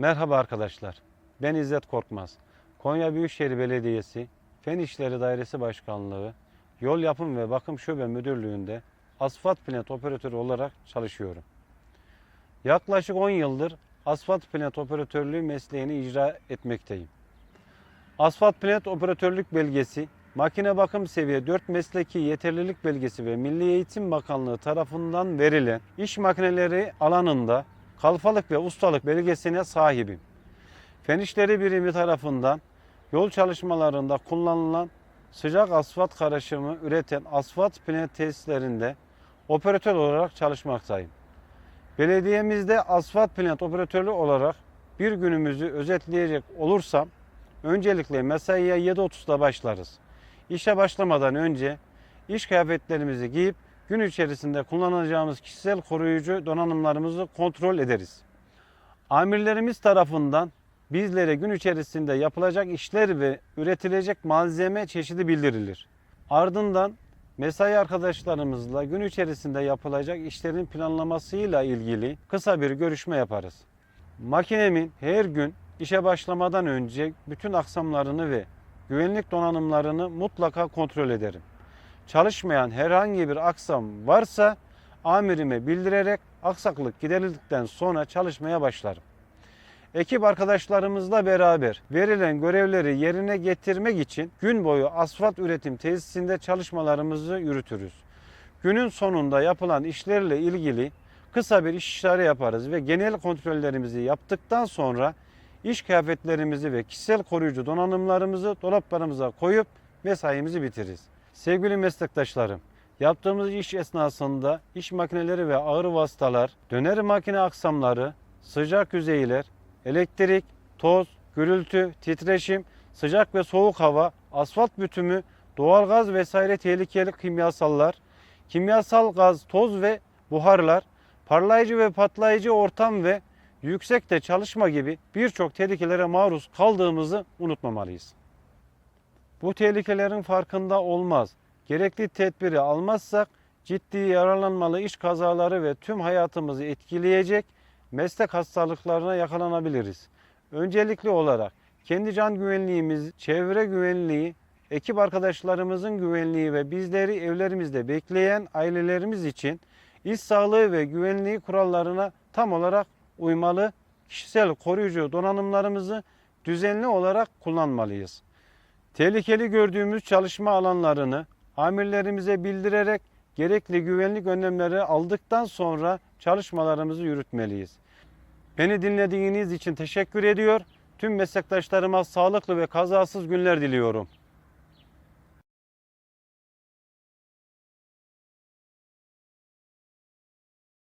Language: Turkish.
Merhaba arkadaşlar. Ben İzzet Korkmaz. Konya Büyükşehir Belediyesi Fen İşleri Dairesi Başkanlığı Yol Yapım ve Bakım Şube Müdürlüğü'nde asfalt planet operatörü olarak çalışıyorum. Yaklaşık 10 yıldır asfalt planet operatörlüğü mesleğini icra etmekteyim. Asfalt planet operatörlük belgesi, makine bakım seviye 4 mesleki yeterlilik belgesi ve Milli Eğitim Bakanlığı tarafından verilen iş makineleri alanında kalfalık ve ustalık belgesine sahibim. Fen İşleri Birimi tarafından yol çalışmalarında kullanılan sıcak asfalt karışımı üreten asfalt planet tesislerinde operatör olarak çalışmaktayım. Belediyemizde asfalt planet operatörü olarak bir günümüzü özetleyecek olursam öncelikle mesaiye 7.30'da başlarız. İşe başlamadan önce iş kıyafetlerimizi giyip gün içerisinde kullanacağımız kişisel koruyucu donanımlarımızı kontrol ederiz. Amirlerimiz tarafından bizlere gün içerisinde yapılacak işler ve üretilecek malzeme çeşidi bildirilir. Ardından mesai arkadaşlarımızla gün içerisinde yapılacak işlerin planlamasıyla ilgili kısa bir görüşme yaparız. Makinemin her gün işe başlamadan önce bütün aksamlarını ve güvenlik donanımlarını mutlaka kontrol ederim. Çalışmayan herhangi bir aksam varsa amirime bildirerek aksaklık giderildikten sonra çalışmaya başlarım. Ekip arkadaşlarımızla beraber verilen görevleri yerine getirmek için gün boyu asfalt üretim tesisinde çalışmalarımızı yürütürüz. Günün sonunda yapılan işlerle ilgili kısa bir iş işareti yaparız ve genel kontrollerimizi yaptıktan sonra iş kıyafetlerimizi ve kişisel koruyucu donanımlarımızı dolaplarımıza koyup mesaimizi bitiririz. Sevgili meslektaşlarım, yaptığımız iş esnasında iş makineleri ve ağır vasıtalar, döner makine aksamları, sıcak yüzeyler, elektrik, toz, gürültü, titreşim, sıcak ve soğuk hava, asfalt bütümü, doğalgaz vesaire tehlikeli kimyasallar, kimyasal gaz, toz ve buharlar, parlayıcı ve patlayıcı ortam ve yüksekte çalışma gibi birçok tehlikelere maruz kaldığımızı unutmamalıyız. Bu tehlikelerin farkında olmaz. Gerekli tedbiri almazsak ciddi yaralanmalı iş kazaları ve tüm hayatımızı etkileyecek meslek hastalıklarına yakalanabiliriz. Öncelikli olarak kendi can güvenliğimiz, çevre güvenliği, ekip arkadaşlarımızın güvenliği ve bizleri evlerimizde bekleyen ailelerimiz için iş sağlığı ve güvenliği kurallarına tam olarak uymalı, kişisel koruyucu donanımlarımızı düzenli olarak kullanmalıyız. Tehlikeli gördüğümüz çalışma alanlarını amirlerimize bildirerek gerekli güvenlik önlemleri aldıktan sonra çalışmalarımızı yürütmeliyiz. Beni dinlediğiniz için teşekkür ediyor. Tüm meslektaşlarıma sağlıklı ve kazasız günler diliyorum.